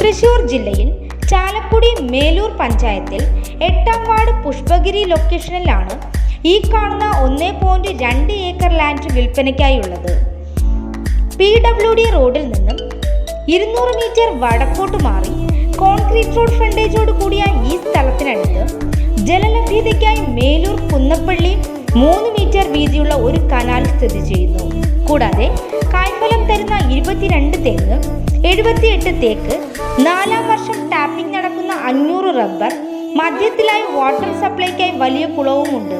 തൃശൂർ ജില്ലയിൽ ചാലക്കുടി മേലൂർ പഞ്ചായത്തിൽ എട്ടാം വാർഡ് പുഷ്പഗിരി ലൊക്കേഷനിലാണ് ഈ കാണുന്ന ഒന്നേ പോയിന്റ് രണ്ട് ഏക്കർ ലാൻഡ് വിൽപ്പനയ്ക്കായുള്ളത്. പി ഡബ്ല്യു ഡി റോഡിൽ നിന്നും ഇരുന്നൂറ് മീറ്റർ വടക്കോട്ട് മാറി കോൺക്രീറ്റ് റോഡ് ഫ്രണ്ടേജോട് കൂടിയ ഈ സ്ഥലത്തിനടുത്ത് ജലലഭ്യതയ്ക്കായി മേലൂർ കുന്നപ്പള്ളി മൂന്ന് മീറ്റർ വീതിയുള്ള ഒരു കനാൽ സ്ഥിതി ചെയ്യുന്നു. കൂടാതെ കായ്ഫലം തരുന്ന ഇരുപത്തിരണ്ട് തെങ്ങ് എഴുപത്തിയെട്ട് തേക്ക് നാലാം വർഷം ടാപ്പിംഗ് നടക്കുന്ന അഞ്ഞൂറ് റബ്ബർ മധ്യത്തിലായി വാട്ടർ സപ്ലൈക്കായി വലിയ കുളവുമുണ്ട്.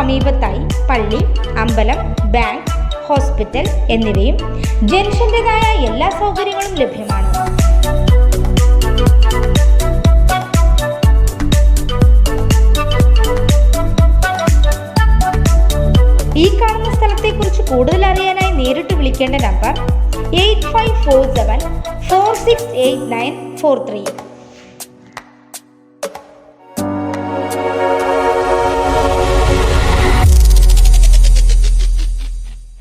സമീപത്തായി പള്ളി അമ്പലം ബാങ്ക് ഹോസ്പിറ്റൽ എന്നിവയും ജംഗ്ഷന്റെതായ എല്ലാ സൗകര്യങ്ങളും ലഭ്യമാണ്. ഈ കാണുന്ന സ്ഥലത്തെക്കുറിച്ച് കൂടുതൽ അറിയാനായി നേരിട്ട് വിളിക്കേണ്ട number eight five four seven four six eight nine four three.